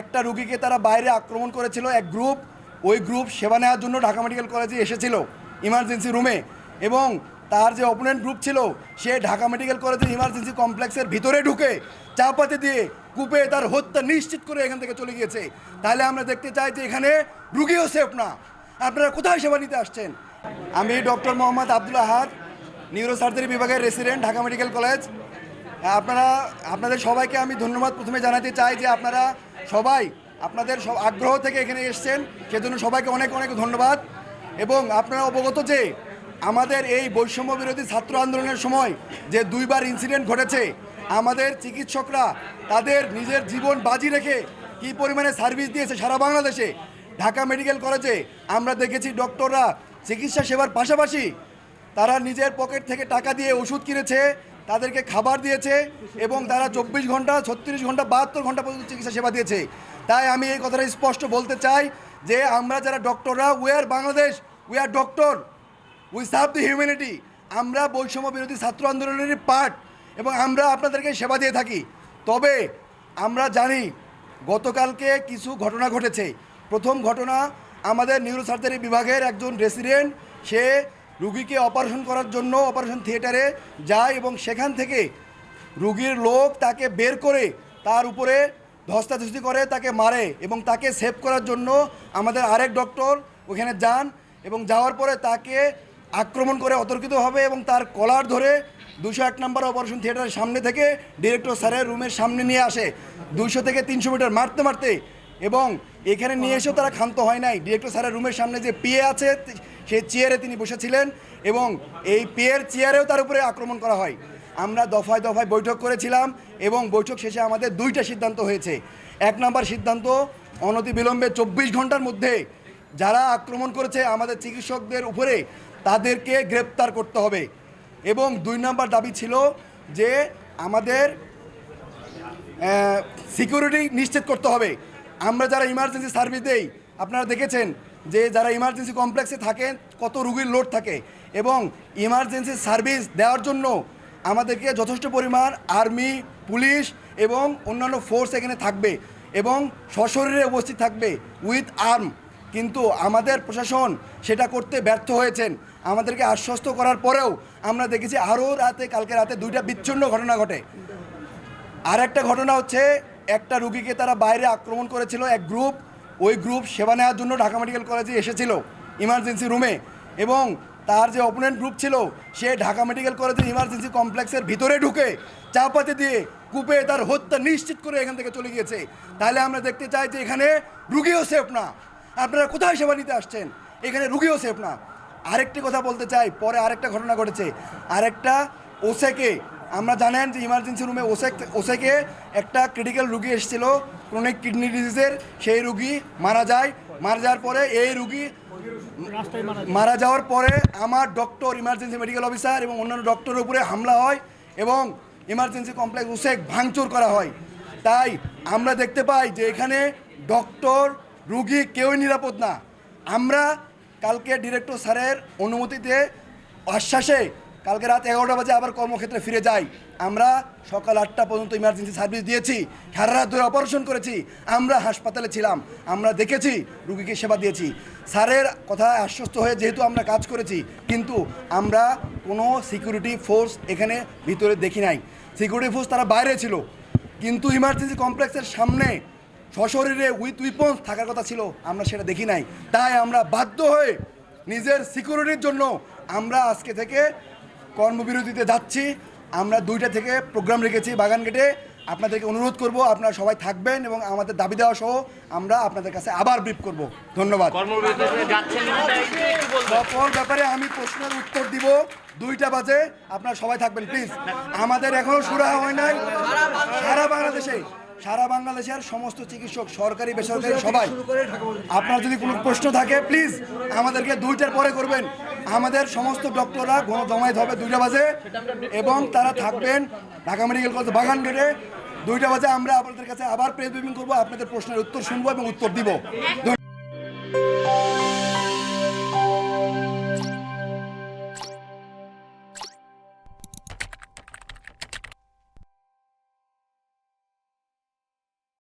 একটা রুগীকে তারা বাইরে আক্রমণ করেছিল, এক গ্রুপ ওই গ্রুপ সেবা নেওয়ার জন্য ঢাকা মেডিকেল কলেজে এসেছিল ইমার্জেন্সি রুমে এবং তার যে অপোনেন্ট গ্রুপ ছিল, সে ঢাকা মেডিকেল কলেজের ইমার্জেন্সি কমপ্লেক্সের ভিতরে ঢুকে চাপাতে দিয়ে কূপে তার হত্যা নিশ্চিত করে এখান থেকে চলে গিয়েছে। তাহলে আমরা দেখতে চাই যে এখানে রুগীও সেফ না। আপনারা কোথায় সেবা নিতে আসছেন? আমি ডক্টর মোহাম্মদ আব্দুল আহাদ নিউরোসার্জারি বিভাগের রেসিডেন্ট ঢাকা মেডিকেল কলেজ আপনারা, আপনাদের সবাইকে আমি ধন্যবাদ প্রথমে জানাতে চাই যে আপনারা সবাই আপনাদের সব আগ্রহ থেকে এখানে এসছেন, সেজন্য সবাইকে অনেক অনেক ধন্যবাদ। এবং আপনারা অবগত যে আমাদের এই বৈষম্য বিরোধী ছাত্র আন্দোলনের সময় যে দুইবার ইনসিডেন্ট ঘটেছে, আমাদের চিকিৎসকরা তাদের নিজের জীবন বাজি রেখে কী পরিমাণে সার্ভিস দিয়েছে সারা বাংলাদেশে। ঢাকা মেডিকেল কলেজে আমরা দেখেছি ডক্টররা চিকিৎসা সেবার পাশাপাশি তারা নিজের পকেট থেকে টাকা দিয়ে ওষুধ কিনেছে তাদেরকে খাবার দিয়েছে এবং তারা চব্বিশ ঘণ্টা, ছত্রিশ ঘণ্টা, বাহাত্তর ঘণ্টা পর্যন্ত চিকিৎসা সেবা দিয়েছে। তাই আমি এই কথাটা স্পষ্ট বলতে চাই যে আমরা যারা ডক্টররা we are Bangladesh we are doctor we serve the humanity আমরা বৈষম্য বিরোধী ছাত্র আন্দোলনেরই পার্ট এবং আমরা আপনাদেরকে সেবা দিয়ে থাকি। তবে আমরা জানি গতকালকে কিছু ঘটনা ঘটেছে। প্রথম ঘটনা আমাদের নিউরো সার্জারি বিভাগের একজন রেসিডেন্ট সে রুগীকে অপারেশন করার জন্য অপারেশন থিয়েটারে যায় এবং সেখান থেকে রুগীর লোক তাকে বের করে তার উপরে ধস্তাধস্তি করে, তাকে মারে এবং তাকে সেভ করার জন্য আমাদের আরেক ডক্টর ওখানে যান এবং যাওয়ার পরে তাকে আক্রমণ করে অতর্কিতভাবে এবং তার কলার ধরে দুশো এক নম্বর অপারেশন থিয়েটারের সামনে থেকে ডিরেক্টর স্যারের রুমের সামনে নিয়ে আসে। দুইশো থেকে তিনশো মিটার মারতে মারতে এবং এখানে নিয়ে এসেও তারা ক্ষান্ত হয় নাই। ডিরেক্টর স্যারের রুমের সামনে যে পিএ আছে সেই চেয়ারে তিনি বসেছিলেন এবং এই পিএর চেয়ারেও তার উপরে আক্রমণ করা হয়। আমরা দফায় দফায় বৈঠক করেছিলাম এবং বৈঠক শেষে আমাদের দুইটা সিদ্ধান্ত হয়েছে। এক নম্বর সিদ্ধান্ত অনতি বিলম্বে চব্বিশ ঘণ্টার মধ্যে যারা আক্রমণ করেছে আমাদের চিকিৎসকদের উপরে তাদেরকে গ্রেপ্তার করতে হবে। এবং দুই নম্বর দাবি ছিল যে আমাদের সিকিউরিটি নিশ্চিত করতে হবে। আমরা যারা ইমার্জেন্সি সার্ভিস দেই, আপনারা দেখেছেন যে যারা ইমার্জেন্সি কমপ্লেক্সে থাকেন, কত রুগীর লোড থাকে এবং ইমার্জেন্সি সার্ভিস দেওয়ার জন্য আমাদেরকে যথেষ্ট পরিমাণ আর্মি পুলিশ এবং অন্যান্য ফোর্স এখানে থাকবে এবং সশরীরে উপস্থিত থাকবে উইথ আর্ম কিন্তু আমাদের প্রশাসন সেটা করতে ব্যর্থ হয়েছেন। আমাদেরকে আশ্বস্ত করার পরেও আমরা দেখেছি আরও রাতে, কালকে রাতে দুইটা বিচ্ছিন্ন ঘটনা ঘটে। আর একটা ঘটনা হচ্ছে, একটা রুগীকে তারা বাইরে আক্রমণ করেছিল এক গ্রুপ ওই গ্রুপ সেবা নেওয়ার জন্য ঢাকা মেডিকেল কলেজে এসেছিল ইমার্জেন্সি রুমে এবং তার যে অপোনেন্ট গ্রুপ ছিল, সে ঢাকা মেডিকেল কলেজের ইমার্জেন্সি কমপ্লেক্সের ভিতরে ঢুকে চাপাতে দিয়ে কূপে তার হত্যা নিশ্চিত করে এখান থেকে চলে গিয়েছে। তাহলে আমরা দেখতে চাই যে এখানে রুগীও সেফ না। আপনারা কোথায় সেবা নিতে আসছেন? এখানে রুগীও সেফ না। আরেকটি কথা বলতে চাই, পরে আরেকটা ঘটনা ঘটেছে। আরেকটা ওসেকে আমরা জানেন যে ইমার্জেন্সি রুমে ওসেক, ওসেকে একটা ক্রিটিক্যাল রুগী এসেছিল ক্রনিক কিডনি ডিজিজের সেই রুগী মারা যায়। মারা যাওয়ার পরে এই রুগী মারা যাওয়ার পরে আমার ডক্টর ইমার্জেন্সি মেডিকেল অফিসার এবং অন্যান্য ডক্টরের উপরে হামলা হয় এবং ইমার্জেন্সি কমপ্লেক্স উসেক ভাঙচুর করা হয়। তাই আমরা দেখতে পাই যে এখানে ডক্টর রুগী কেউই নিরাপদ না। আমরা কালকে ডিরেক্টর স্যারের অনুমতিতে আশ্বাসে কালকে রাত এগারোটা বাজে আবার কর্মক্ষেত্রে ফিরে যাই। আমরা সকাল আটটা পর্যন্ত ইমার্জেন্সি সার্ভিস দিয়েছি, সারা রাত ধরে অপারেশন করেছি, আমরা হাসপাতালে ছিলাম, আমরা দেখেছি, রুগীকে সেবা দিয়েছি। স্যারের কথা আশ্বস্ত হয়ে যেহেতু আমরা কাজ করেছি, কিন্তু আমরা কোনো সিকিউরিটি ফোর্স এখানে ভিতরে দেখি নাই। সিকিউরিটি ফোর্স তারা বাইরে ছিল, কিন্তু ইমার্জেন্সি কমপ্লেক্সের সামনে সশরীরে উইথ উইপন্স থাকার কথা ছিল, আমরা সেটা দেখি নাই। তাই আমরা বাধ্য হয়ে নিজের সিকিউরিটির জন্য আমরা আজকে থেকে কর্মবিরতিতে যাচ্ছি। আমরা দুইটা থেকে প্রোগ্রাম রেখেছি বাগান গেটে। আপনাদেরকে অনুরোধ করব আপনারা সবাই থাকবেন এবং আমাদের দাবি দেওয়া সহ আমরা আপনাদের কাছে আবার ব্রিফ করব। ধন্যবাদ। সকল ব্যাপারে আমি প্রশ্নের উত্তর দিব। দুইটা বাজে আপনারা সবাই থাকবেন প্লিজ আমাদের এখনও শুরু হয় নাই। সারা বাংলাদেশে সারা বাংলাদেশের সমস্ত চিকিৎসক সরকারি বেসরকারি সবাই। আপনার যদি কোনো প্রশ্ন থাকে প্লিজ আমাদেরকে দুইটার পরে করবেন। আমাদের সমস্ত ডক্টররা ঘন জমায়েত হবে দুইটা বাজে এবং তারা থাকবেন ঢাকা মেডিকেল কলেজ বাগান গেটে। দুইটা বাজে আমরা আপনাদের কাছে আবার প্রেস ব্রিফিং করব আপনাদের প্রশ্নের উত্তর শুনব এবং উত্তর দিব।